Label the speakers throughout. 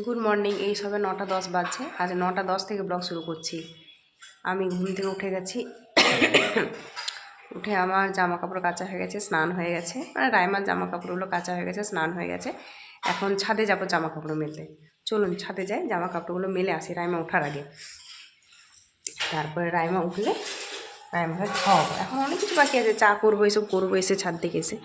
Speaker 1: Good morning এই সবে নটা দশ বাজছে। আজ নটা দশ থেকে ব্লগ শুরু করছি। আমি ঘুম থেকে উঠে গেছি। উঠে আমার জামা কাপড় কাচা হয়ে গেছে, স্নান হয়ে গেছে। মানে রায়মার জামা কাপড়গুলো কাচা হয়ে গেছে, স্নান হয়ে গেছে। এখন ছাদে যাব জামা কাপড় মেলতে। চলুন ছাদে যাই জামা কাপড়গুলো মেলে আসি রায়মা ওঠার আগে। তারপরে রায়মা উঠলে রায়মাকে খাওয়াবো। এখন অনেক কিছু বাকি আছে, চা করব, এসব করব, এসে ছাদ থেকে এসে।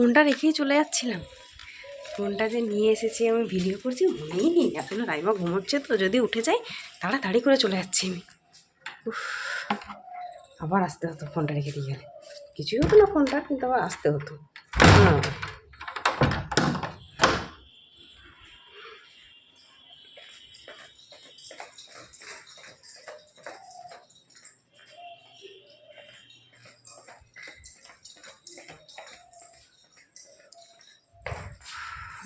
Speaker 1: ফোনটা রেখেই চলে যাচ্ছিলাম। ফোনটা যে নিয়ে এসেছি আমি ভিডিও করছি মনেই নেই। এখনও রাইমা ঘুমোচ্ছে তো যদি উঠে যাই তাড়াতাড়ি করে চলে যাচ্ছি আমি। উফ, আবার আসতে হতো ফোনটা রেখে দিয়ে গেলে। কিছুই হতো না ফোনটা কিন্তু আবার আসতে হতো। হ্যাঁ।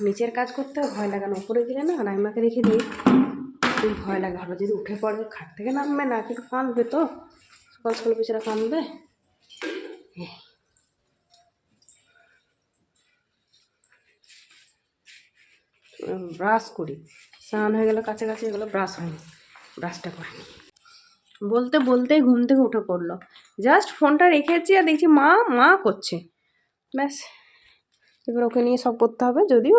Speaker 1: নিচের কাজ করতে ভয় লাগে না। উপরে গেলে না রাইমাকে রেখে দিই। খুব ভয় লাগে হঠাৎ যদি উঠে পড়বে খাট থেকে নামবে না কিন্তু কাঁদবে তো। সকাল সকাল বেচারা কাঁদবে। ব্রাশ করি। স্নান হয়ে গেলে কাছে কাছে এগুলো ব্রাশ হয়নি, ব্রাশটা করিনি। বলতে বলতেই ঘুম থেকে উঠে পড়ল। জাস্ট ফোনটা রেখেছি আর দেখছি মা মা করছে। ব্যাস। এবার ওকে নিয়ে সব করতে হবে। যদিও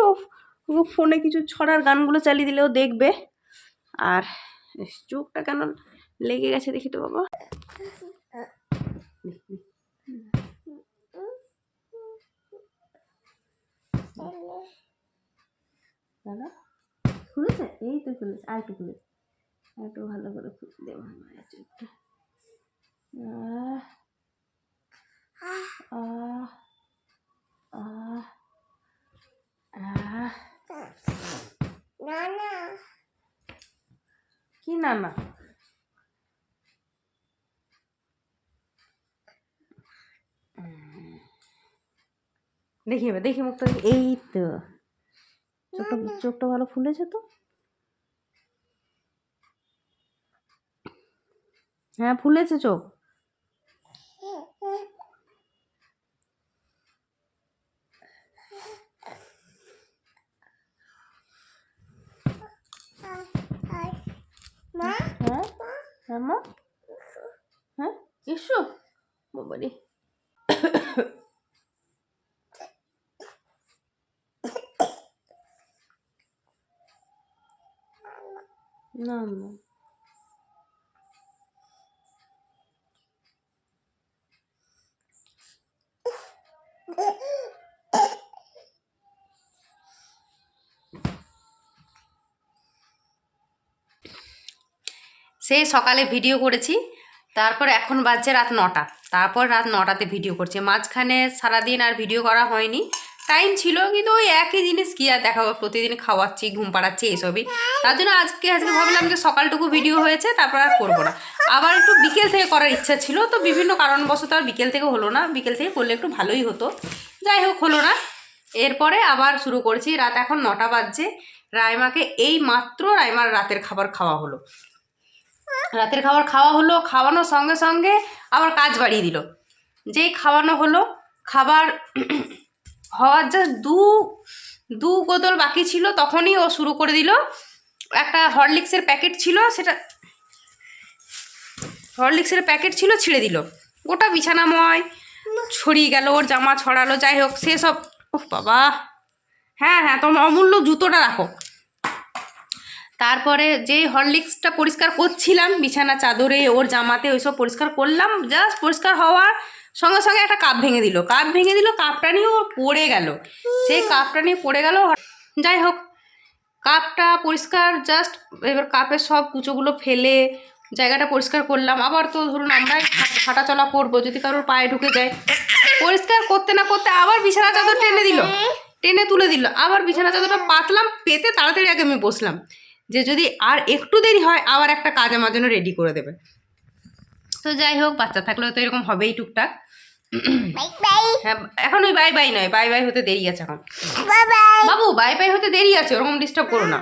Speaker 1: ও ফোনে কিছু ছড়ার গানগুলো চালিয়ে দিলেও দেখবে। আর চোখটা কেন লেগে গেছে দেখি তো বাবা। দাদা, খুলেছে? এই তো খুলেছে, আর একটু খুলেছে। আর একটু ভালো করে খুলে দে চোখটা। আহ আহ আহ আহ কি না না দেখি এবার দেখি মুখটা। এই তো। চোখটা চোখটা ভালো ফুলেছে তো? হ্যাঁ ফুলেছে চোখ। হ্যাঁ মা হ্যাঁ এসো বাবারে সেই সকালে ভিডিও করেছি। তারপর এখন বাজছে রাত নটা। তারপর রাত নটাতে ভিডিও করছে। মাঝখানে সারাদিন আর ভিডিও করা হয়নি। টাইম ছিল কিন্তু ওই একই জিনিস কী আর দেখাবো? প্রতিদিন খাওয়াচ্ছি, ঘুম পাড়াচ্ছি, এইসবই। তার জন্য আজকে আজকে ভাবলাম যে সকালটুকু ভিডিও হয়েছে, তারপর আর করব না। আবার একটু বিকেল থেকে করার ইচ্ছা ছিল, তো বিভিন্ন কারণবশত আর বিকেল থেকে হলো না। বিকেল থেকে করলে একটু ভালোই হতো। যাই হোক, হলো না। এরপরে আবার শুরু করছি। রাত এখন নটা বাজছে। রাইমাকে এই মাত্র রাইমার রাতের খাবার খাওয়া হলো। রাতের খাবার খাওয়া হলো, খাওয়ানোর সঙ্গে সঙ্গে আবার কাজ বাড়িয়ে দিল। যেই খাওয়ানো হলো, খাবার হওয়ার জাস্ট দু দু বোতল বাকি ছিল, তখনই ও শুরু করে দিল। একটা হরলিক্সের প্যাকেট ছিল, সেটা হরলিক্সের প্যাকেট ছিল, ছিঁড়ে দিল। গোটা বিছানাময় ছড়িয়ে গেল, ওর জামা ছড়ালো, যাই হোক সেসব ওহ বাবা। হ্যাঁ হ্যাঁ তোমার অমূল্য জুতোটা রাখো। তারপরে যেই হরলিক্সটা পরিষ্কার করছিলাম, বিছানা, চাদরে, ওর জামাতে, ওইসব পরিষ্কার করলাম জাস্ট পরিষ্কার হওয়ার সঙ্গে সঙ্গে একটা কাপ ভেঙে দিল। কাপ ভেঙে দিল, কাপটা নিয়ে ও পড়ে গেল। সেই কাপটা নিয়ে পড়ে গেল, যাই হোক, কাপটা পরিষ্কার জাস্ট এবার কাপের সব কুচোগুলো ফেলে জায়গাটা পরিষ্কার করলাম। আবার তো ধরুন আমরাই হাঁটা- হাঁটাচলা করব, যদি কারোর পায়ে ঢুকে যায়। পরিষ্কার করতে না করতে আবার বিছানা, চাদর টেনে দিল। টেনে তুলে দিল। আবার বিছানা, চাদরটা পাতলাম, পেতে তাড়াতাড়ি আগে আমি বসলাম। যে যদি আর একটু দেরি হয় আবার একটা কাজ আমার জন্য রেডি করে দেবে। তো যাই হোক বাচ্চা থাকলেও তো এরকম হবেই টুকটাক। হ্যাঁ এখন ওই বাই বাই নয় বাই বাই হতে দেরি আছে এখন। বাবু বাই বাই হতে দেরি আছে ওরকম ডিস্টার্ব করো না।